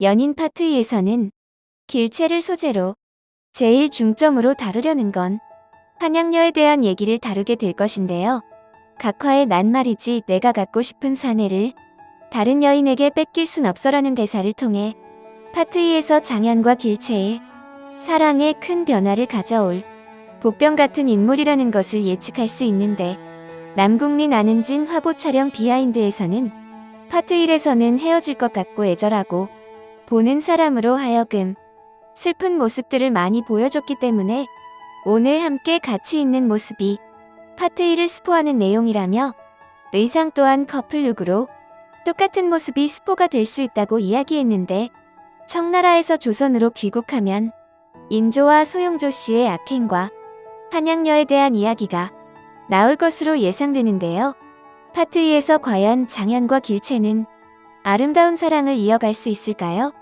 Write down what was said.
연인 파트 2에서는 길체를 소재로 제일 중점으로 다루려는 건 한양녀에 대한 얘기를 다루게 될 것인데요. 각화의 난 말이지 내가 갖고 싶은 사내를 다른 여인에게 뺏길 순 없어라는 대사를 통해 파트 2에서 장현과 길체의 사랑에 큰 변화를 가져올 복병 같은 인물이라는 것을 예측할 수 있는데 남국민 안은진 화보 촬영 비하인드에서는 파트 1에서는 헤어질 것 같고 애절하고 보는 사람으로 하여금 슬픈 모습들을 많이 보여줬기 때문에 오늘 함께 같이 있는 모습이 파트 1을 스포하는 내용이라며 의상 또한 커플 룩으로 똑같은 모습이 스포가 될 수 있다고 이야기했는데 청나라에서 조선으로 귀국하면 인조와 소용조 씨의 악행과 한양녀에 대한 이야기가 나올 것으로 예상되는데요. 파트 2에서 과연 장현과 길체는 아름다운 사랑을 이어갈 수 있을까요?